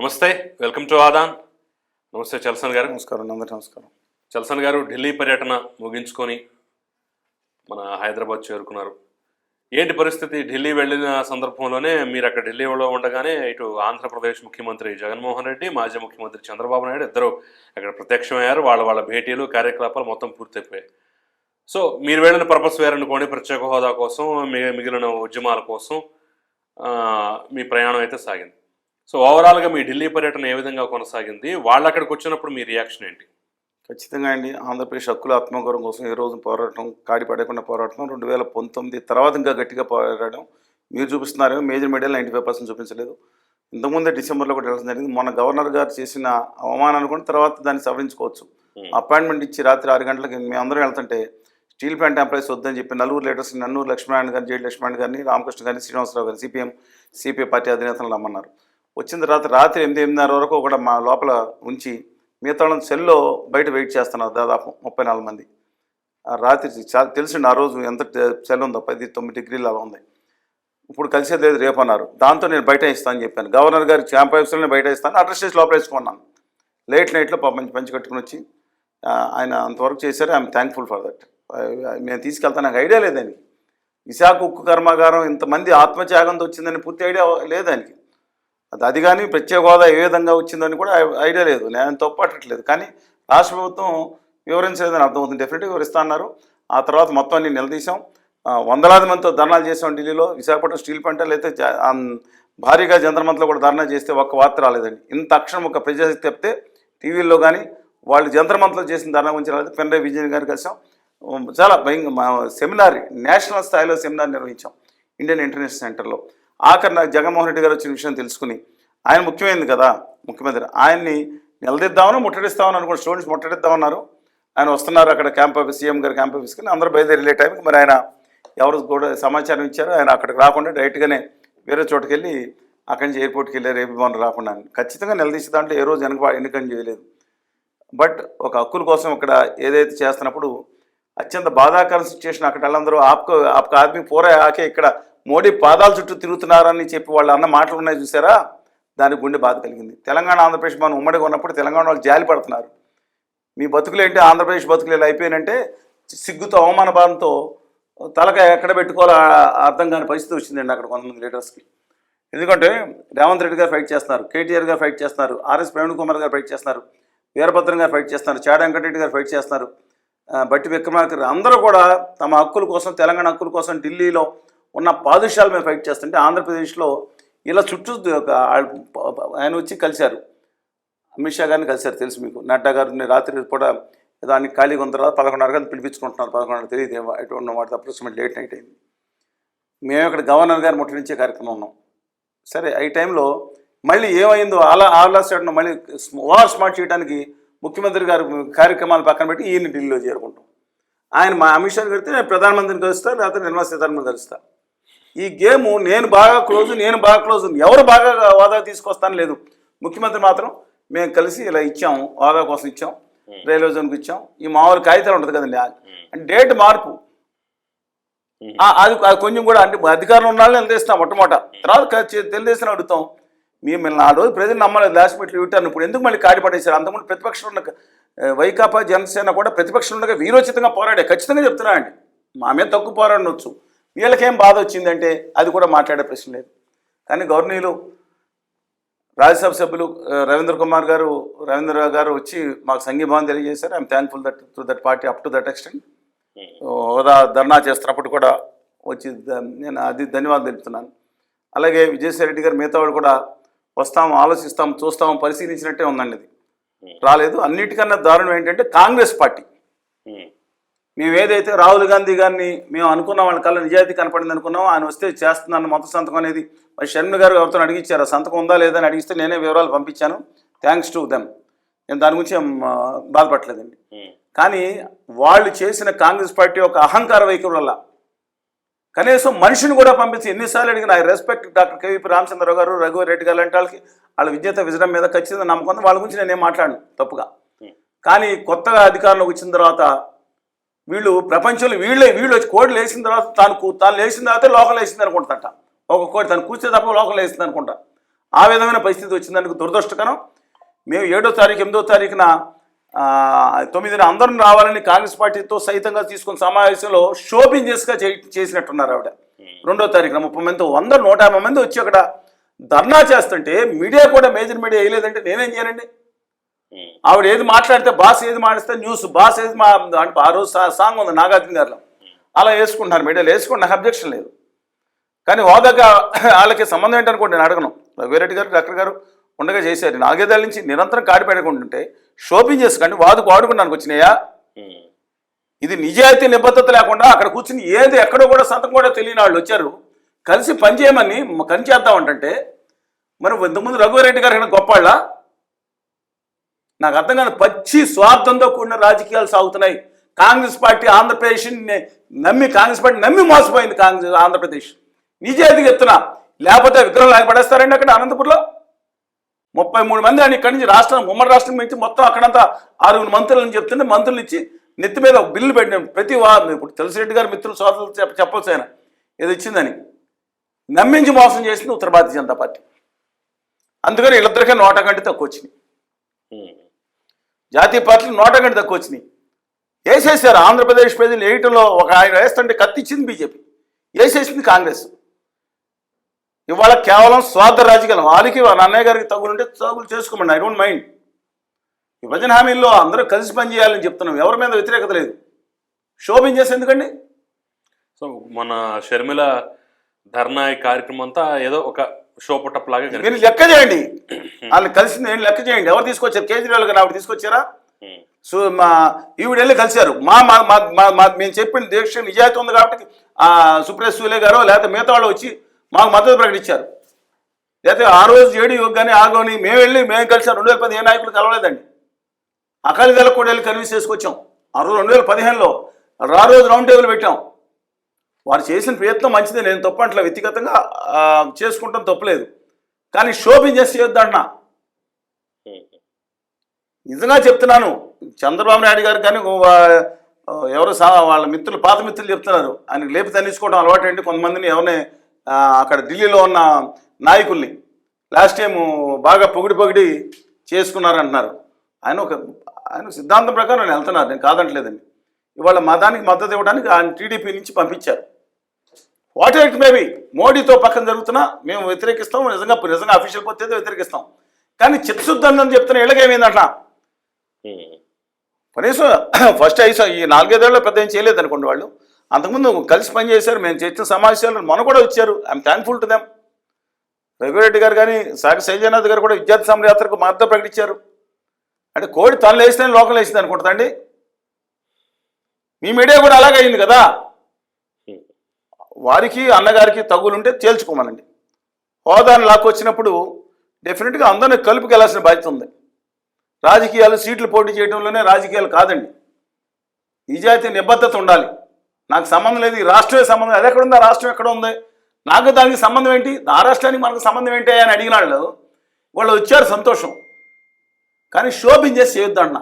నమస్తే welcome to Aadan. నమస్తే చల్సన్ గారు. నమస్కారం అందరికీ నమస్కారం. చల్సన్ గారు ఢిల్లీ పర్యటన ముగించుకొని మన హైదరాబాద్ చేరుకున్నారు. ఏంటి పరిస్థితి? ఢిల్లీ వెళ్ళిన సందర్భంలోనే మీరు అక్కడ ఢిల్లీలో ఉండగానే ఇటు ఆంధ్రప్రదేశ్ ముఖ్యమంత్రి జగన్మోహన్ రెడ్డి మాజీ ముఖ్యమంత్రి చంద్రబాబు నాయుడు ఇద్దరు అక్కడ ప్రత్యక్షమయ్యారు. వాళ్ళ వాళ్ళ భేటీలు కార్యకలాపాలు మొత్తం పూర్తయిపోయాయి. సో మీరు వెళ్ళిన పర్పస్ వేరనుకోండి ప్రత్యేక హోదా కోసం మి- మిగిలిన ఉద్యమాల కోసం మీ ప్రయాణం అయితే సాగింది. సో ఓవరాల్గా మీ ఢిల్లీ పర్యటన ఏ విధంగా కొనసాగింది? వాళ్ళు అక్కడికి వచ్చినప్పుడు మీ రియాక్షన్ ఏంటి? ఖచ్చితంగా అండి. ఆంధ్రప్రదేశ్ హక్కుల ఆత్మగౌరవం కోసం ఈ రోజు పోరాటం కాడి పడకుండా పోరాటం రెండు వేల పంతొమ్మిది తర్వాత ఇంకా గట్టిగా పోరాడడం మీరు చూపిస్తున్నారు. మేజర్ మీడియాలో నైంటీ ఫైవ్ పర్సెంట్ చూపించలేదు. ఇంతకుముందే డిసెంబర్లో కూడా వెళ్ళడం జరిగింది. మొన్న గవర్నర్ గారు చేసిన అవమానాన్ని కూడా తర్వాత దాన్ని సవరించుకోవచ్చు. అపాయింట్మెంట్ ఇచ్చి రాత్రి ఆరు గంటలకి మేము అందరం వెళ్తుంటే స్టీల్ ప్లాంట్ ఎంప్లాయీస్ వద్దని చెప్పి నలుగురు లీడర్స్ నన్నూరు లక్ష్మీనారాయణ గారిని జేడి లక్ష్మీనారాయణ గారిని రామకృష్ణ గారిని శ్రీనివాసరావు గారిని సిపిఎం సిపిఐ పార్టీ అధినేతలను రమ్మన్నారు. వచ్చిన తర్వాత రాత్రి ఎనిమిది ఎనిమిదిన్నర వరకు కూడా మా లోపల ఉంచి మిగతా సెల్లో బయట వెయిట్ చేస్తున్నారు దాదాపు ముప్పై నాలుగు మంది. రాత్రి చాలా తెలిసిండి ఆ రోజు ఎంత సెల్ ఉందో పది తొమ్మిది డిగ్రీలు అలా ఉంది. ఇప్పుడు కలిసేది లేదు రేపు అన్నారు. దాంతో నేను బయట ఇస్తానని చెప్పాను. గవర్నర్ గారి క్యాంప్ ఆఫీస్లోనే బయట ఇస్తాను అడ్రస్ చేసి లోపల వేసుకున్నాను. లేట్ నైట్లో పంచి పంచి కట్టుకుని వచ్చి ఆయన అంతవరకు చేశారు. I'm thankful for that. నేను తీసుకెళ్తాను నాకు ఐడియా లేదని విశాఖ ఉక్కు కర్మాగారం ఇంతమంది ఆత్మత్యాగంతో వచ్చిందని పూర్తి ఐడియా లేదానికి అది అది కానీ ప్రత్యేక హోదా ఏ విధంగా వచ్చిందని కూడా ఐడియా లేదు నేను తప్పట్టట్లేదు కానీ రాష్ట్ర ప్రభుత్వం వివరించలేదని అర్థమవుతుంది. డెఫినెట్గా వివరిస్తా అన్నారు. ఆ తర్వాత మొత్తం అన్ని నిలదీశాం. వందలాది మందితో ధర్నాలు చేసాం ఢిల్లీలో. విశాఖపట్నం స్టీల్ ప్లాంట్ అయితే భారీగా జంతర్మంత్లో కూడా ధర్నా చేస్తే ఒక్క వార్త రాలేదండి. ఇంత అక్షరం ఒక ప్రజాశక్తి చెప్తే టీవీల్లో కానీ వాళ్ళు జంతర్మంత్లో చేసిన ధర్నా గురించి రాలేదు. పెన్రై విజయన్ గారు కలిసాం చాలా భయంగా సెమినార్ నేషనల్ స్థాయిలో సెమినార్ నిర్వహించాం. ఇండియన్ ఇంటర్నేషనల్ సెంటర్లో. ఆఖరి నాకు జగన్మోహన్ రెడ్డి గారు వచ్చిన విషయం తెలుసుకుని ఆయన ముఖ్యమైనది కదా ముఖ్యమంత్రి. ఆయన్ని నిలదీద్దామని ముట్టడిస్తామని అనుకున్న స్టూడెంట్స్ ముట్టడిద్దామన్నారు. ఆయన వస్తున్నారు అక్కడ camp office CM garu camp ఆఫీస్కి. అందరూ బయలుదేరి టైంకి మరి ఆయన ఎవరు కూడా సమాచారం ఇచ్చారు ఆయన అక్కడికి రాకుండా డైరెక్ట్గానే వేరే చోటుకి వెళ్ళి అక్కడి నుంచి ఎయిర్పోర్ట్కి వెళ్ళి రేపు భవన్ రాకుండా. ఖచ్చితంగా నిలదీసే దాంట్లో ఏ రోజు వెనక ఎన్నికని చేయలేదు. బట్ ఒక హక్కుల కోసం ఇక్కడ ఏదైతే చేస్తున్నప్పుడు అత్యంత బాధాకర సిచ్యువేషన్ అక్కడ వాళ్ళందరూ ఆప్కో ఆప్క ఆద్మీ పూరా ఆకే ఇక్కడ మోడీ పాదాల చుట్టూ తిరుగుతున్నారని చెప్పి వాళ్ళు అన్న మాటలు ఉన్నాయి చూసారా? దానికి గుండె బాధ కలిగింది. తెలంగాణ ఆంధ్రప్రదేశ్ మనం ఉమ్మడిగా ఉన్నప్పుడు తెలంగాణ వాళ్ళు జాలి పడుతున్నారు. మీ బతుకులు ఏంటి? ఆంధ్రప్రదేశ్ బతుకులు ఇలా అయిపోయినంటే సిగ్గుతో అవమాన భావంతో తలక ఎక్కడ పెట్టుకోవాలో అర్థం కాని పరిస్థితి వచ్చిందండి అక్కడ కొంతమంది లీడర్స్కి. ఎందుకంటే రేవంత్ రెడ్డి గారు ఫైట్ చేస్తున్నారు కేటీఆర్ గారు ఫైట్ చేస్తున్నారు ఆర్ఎస్ ప్రవీణ్ కుమార్ గారు ఫైట్ చేస్తున్నారు వీరభద్రం గారు ఫైట్ చేస్తున్నారు చాడ వెంకటరెడ్డి గారు ఫైట్ చేస్తున్నారు. బట్టి విక్రమార్కర్ అందరూ కూడా తమ హక్కుల కోసం తెలంగాణ హక్కుల కోసం ఢిల్లీలో ఉన్న పాదుషాల మీద ఫైట్ చేస్తుంటే ఆంధ్రప్రదేశ్లో ఇలా చుట్టూ ఒక ఆయన వచ్చి కలిశారు. అమిత్ షా గారిని కలిశారు తెలుసు మీకు. నడ్డా గారిని రాత్రి కూడా దానికి ఖాళీగా ఉన్న తర్వాత పదకొండున్నర గంటలు పిలిపించుకుంటున్నారు. పదకొండున్నర తెలియదు ఏమో ఎటు ఉన్న వాటి అప్రోక్సిమేట్ లేట్ నైట్ అయింది. మేము ఇక్కడ గవర్నర్ గారు ముట్టడించే కార్యక్రమం ఉన్నాం. సరే ఈ టైంలో మళ్ళీ ఏమైందో అలా ఆలోచన మళ్ళీ ఓవర్ స్మార్ట్ చేయడానికి ముఖ్యమంత్రి గారు కార్యక్రమాలు పక్కన పెట్టి ఈయన ఢిల్లీలో చేరుకుంటాం. ఆయన మా అమిత్ షా కలిస్తే నేను ప్రధానమంత్రిని కలుస్తా లేకపోతే నిర్మలా సీతారామన్ కలుస్తా ఈ గేమ్ నేను బాగా క్లోజ్ నేను బాగా క్లోజ్ ఎవరు బాగా హోదా తీసుకొస్తాను లేదు. ముఖ్యమంత్రి మాత్రం మేము కలిసి ఇలా ఇచ్చాం హోదా కోసం ఇచ్చాం రైల్వే జోన్కి ఇచ్చాం. ఈ మామూలు కాగితాలు ఉంటుంది కదండి అంటే డేట్ మార్పు. అది కొంచెం కూడా అంటే అధికారంలో ఉన్న వాళ్ళని నిలదీస్తాం మొట్టమొదట తర్వాత తెలుగుదేశం అడుగుతాం. మిమ్మల్ని ఆ రోజు ప్రజలు నమ్మలేదు లాస్ట్ మినిట్లో ఇవ్వటాను ఇప్పుడు ఎందుకు మళ్ళీ కాడి పడేశారు? అంతకుముందు ప్రతిపక్షంలో ఉన్న వైకాపా జనసేన కూడా ప్రతిపక్షంలో ఉండగా వీరోచితంగా పోరాడే ఖచ్చితంగా చెప్తున్నా అండి మా మీద తక్కువ పోరాడనొచ్చు. వీళ్ళకేం బాధ వచ్చిందంటే అది కూడా మాట్లాడే ప్రశ్న లేదు. కానీ గవర్నీలు రాజ్యసభ సభ్యులు రవీంద్ర కుమార్ గారు రవీంద్ర గారు వచ్చి మాకు సంఘీభావం తెలియజేశారు. I'm thankful that to that party up to that extent హోదా ధర్నా చేస్తున్నప్పుడు కూడా వచ్చి నేను అది ధన్యవాదాలు తెలుపుతున్నాను. అలాగే విజయసాయి రెడ్డి గారు మిగతా వాళ్ళు కూడా వస్తాం ఆలోచిస్తాం చూస్తాం పరిశీలించినట్టే ఉందండి ఇది రాలేదు. అన్నిటికన్నా దారుణం ఏంటంటే కాంగ్రెస్ పార్టీ. మేము ఏదైతే రాహుల్ గాంధీ గారిని మేము అనుకున్నాం వాళ్ళ కళ్ళ నిజాయితీ కనపడింది అనుకున్నాం ఆయన వస్తే చేస్తున్నాను మొత్తం సంతకం అనేది. మరి షర్మిల గారు ఎవరితో అడిగించారు ఆ సంతకం ఉందా లేదా అని అడిగిస్తే నేనే వివరాలు పంపించాను. థ్యాంక్స్ టు దెమ్ నేను దాని గురించి బాధపడలేదండి కానీ వాళ్ళు చేసిన కాంగ్రెస్ పార్టీ ఒక అహంకార వైఖరి వల్ల కనీసం మనిషిని కూడా పంపించి ఎన్నిసార్లు అడిగిన I respect doctor K V P Ramachandrarao garu Raghuvareddy garu లాంటి వాళ్ళకి వాళ్ళ విద్యత విజయం మీద ఖచ్చితంగా నమ్మకం. వాళ్ళ గురించి నేనేం మాట్లాడను తప్పుగా. కానీ కొత్తగా అధికారంలోకి వచ్చిన తర్వాత వీళ్ళు ప్రపంచంలో వీళ్ళే వీళ్ళు వచ్చి కోడి లేచిన తర్వాత తాను తాను లేచిన తర్వాత లోకల్ వేసింది అనుకుంటాట ఒక కోడి తను కూర్చే తప్ప లోకల్ వేసింది అనుకుంటా. ఆ విధమైన పరిస్థితి వచ్చిందానికి దురదృష్టకరం. మేము ఏడో తారీఖు ఎనిమిదో తారీఖున తొమ్మిదిన అందరం రావాలని కాంగ్రెస్ పార్టీతో సైతంగా తీసుకున్న సమావేశంలో షోపింజెస్గా చే చేసినట్టున్నారు ఆవిడ. రెండో తారీఖున ముప్పై మంది వంద నూట యాభై మంది వచ్చి అక్కడ ధర్నా చేస్తుంటే మీడియా కూడా మేజర్ మీడియా వేయలేదంటే నేనేం చేయనండి ఆవిడ ఏది మాట్లాడితే బాస్ ఏది మాట్లాడితే న్యూస్ బాస్ ఏది మా అంటే ఆ రోజు సాంగ్ ఉంది నాగార్జున గారిలో. అలా వేసుకుంటున్నారు మీడియాలో. వేసుకుంటే నాకు అబ్జెక్షన్ లేదు. కానీ హోదాగా వాళ్ళకి సంబంధం ఏంటనుకోండి నేను అడగను. రఘువీరెడ్డి గారు డాక్టర్ గారు ఉండగా చేశారు. నాలుగేదాల నుంచి నిరంతరం కాడి పెట్టుకుంటుంటే షోపింగ్ చేసుకోండి వాదుకు వాడుకున్నానికి వచ్చినాయా? ఇది నిజాయితీ నిబద్ధత లేకుండా అక్కడ కూర్చుని ఏది ఎక్కడో కూడా సంతం కూడా తెలియని వాళ్ళు వచ్చారు. కలిసి పనిచేయమని పని చేద్దామంటే మరి ఇంతకుముందు రఘువీరెడ్డి గారు గొప్పాళ్ళ నాకు అర్థం కాదు పచ్చి స్వార్థంతో కూడిన రాజకీయాలు సాగుతున్నాయి. కాంగ్రెస్ పార్టీ ఆంధ్రప్రదేశ్ నమ్మి కాంగ్రెస్ పార్టీ నమ్మి మోసపోయింది కాంగ్రెస్ ఆంధ్రప్రదేశ్. నిజాయితీ చెప్తున్నా? లేకపోతే విగ్రహం లాగా పడేస్తారండి అక్కడ అనంతపురంలో? ముప్పై మూడు మంది అని ఇక్కడి నుంచి రాష్ట్రం ఉమ్మడి రాష్ట్రం నుంచి మొత్తం అక్కడంతా ఆరుగురు మంత్రులను చెప్తుంటే మంత్రులు ఇచ్చి నెత్తి మీద ఒక బిల్లు పెట్టిన. ప్రతి వారం ఇప్పుడు తులసిరెడ్డి గారు మిత్రులు సోదరులు చెప్ప చెప్పొచ్చు ఆయన. ఏది ఇచ్చిందని. నమ్మించి మోసం చేసింది ఉత్తర భారతీయ జనతా పార్టీ. అందుకని వీళ్ళిద్దరికీ నోట కంటే తక్కువ వచ్చింది. జాతీయ పార్టీలు నోట కంటే తక్కువ వచ్చినాయి. వేసేసారు ఆంధ్రప్రదేశ్ ప్రజలు. వేయటంలో ఒక ఆయన వేస్తుంటే కత్తిచ్చింది బీజేపీ. వేసేసింది కాంగ్రెస్. ఇవాళ కేవలం స్వార్థ రాజకీయాలు. వాళ్ళకి వాళ్ళ అన్నయ్య గారికి తగులుంటే తగులు చేసుకోమండి ఐ డోంట్ మైండ్ విభజన హామీల్లో అందరూ కలిసి పనిచేయాలని చెప్తున్నాం. ఎవరి మీద వ్యతిరేకత లేదు. శోభించేసి చేసి ఎందుకండి? సో మన షర్మిల ధర్నా కార్యక్రమం అంతా ఏదో ఒక షో పుట్టప్ లాగా మీరు లెక్క చేయండి. వాళ్ళు కలిసి నేను లెక్క చేయండి? ఎవరు తీసుకొచ్చారు? కేజ్రీవాల్ గారు ఆవిడ తీసుకొచ్చారా? సో మా ఈవిడ వెళ్ళి కలిశారు. మా మా మేము చెప్పిన దీక్ష నిజాయితీ ఉంది కాబట్టి ఆ సుప్రియ సూలే గారు లేకపోతే మిగతా వాళ్ళు వచ్చి మాకు మద్దతు ప్రకటించారు. లేకపోతే ఆ రోజు జేడీ కానీ ఆగోని మేము వెళ్ళి మేము కలిసాం రెండు వేల పదిహేను నాయకులు కలవలేదండి. అకాలీదళకు కూడా వెళ్ళి కన్విన్స్ చేసుకొచ్చాం. ఆ రోజు రెండు వేల పదిహేనులో. ఆ రోజు రౌండ్ టేబుల్ పెట్టాం. వారు చేసిన ప్రయత్నం మంచిదే నేను తప్పు అట్లా వ్యక్తిగతంగా చేసుకుంటాం తప్పలేదు. కానీ షోపింగ్ చేసి చేయొద్దంటున్నా నిజంగా చెప్తున్నాను చంద్రబాబు నాయుడు గారు కానీ ఎవరు సా వాళ్ళ మిత్రులు పాత మిత్రులు చెప్తున్నారు. ఆయన లేపి తన్నించుకోవడం అలవాటు ఏంటి కొంతమందిని ఎవరిని అక్కడ ఢిల్లీలో ఉన్న నాయకుల్ని లాస్ట్ టైం బాగా పొగిడి పొగిడి చేసుకున్నారు అంటున్నారు ఆయన ఒక ఆయన సిద్ధాంతం ప్రకారం నేను వెళ్తున్నారు నేను కాదంటలేదండి. ఇవాళ మతానికి మద్దతు ఇవ్వడానికి ఆయన టీడీపీ నుంచి పంపించారు. వాట్ ఇట్ మేబీ మోడీతో పక్కన జరుగుతున్నా మేము వ్యతిరేకిస్తాం నిజంగా నిజంగా అఫీషియల్ పోతే వ్యతిరేకిస్తాం. కానీ చిత్తశుద్ధి చెప్తున్న ఇళ్ళకేమైందంట ఉమ్, కనీసం ఫస్ట్ ఐదు ఈ నాలుగైదేళ్ళలో పెద్ద ఏం చేయలేదు అనుకోండి వాళ్ళు. అంతకుముందు కలిసి పనిచేశారు మేము చేసిన సమావేశాలు మన కూడా వచ్చారు. I'm thankful to them Raghureddy garu కానీ సాగి శైజనాథ్ గారు కూడా విద్యార్థి సమరయాత్రకు మద్దతు ప్రకటించారు. అంటే కోడి తనలు వేస్తే లోకల్ వేసింది అనుకుంటుందండి మీ మీడియా కూడా అలాగే అయింది కదా. వారికి అన్నగారికి తగులుంటే తేల్చుకోమనండి. హోదాను లాక్కొచ్చినప్పుడు డెఫినెట్గా అందరినీ కలుపుకెళ్ళాల్సిన బాధ్యత ఉంది. రాజకీయాలు సీట్లు పోటీ చేయడంలోనే రాజకీయాలు కాదండి. నిజాయితీ నిబద్ధత ఉండాలి. నాకు సంబంధం లేదు ఈ రాష్ట్రమే సంబంధం అది ఎక్కడ ఉందా? రాష్ట్రం ఎక్కడ ఉంది? నాకు దానికి సంబంధం ఏంటి? ఆ రాష్ట్రానికి మనకు సంబంధం ఏంటి అని అడిగిన వాళ్ళు వాళ్ళు వచ్చారు సంతోషం. కానీ షోపింగ్ చేసి చేయొద్దు అన్నా.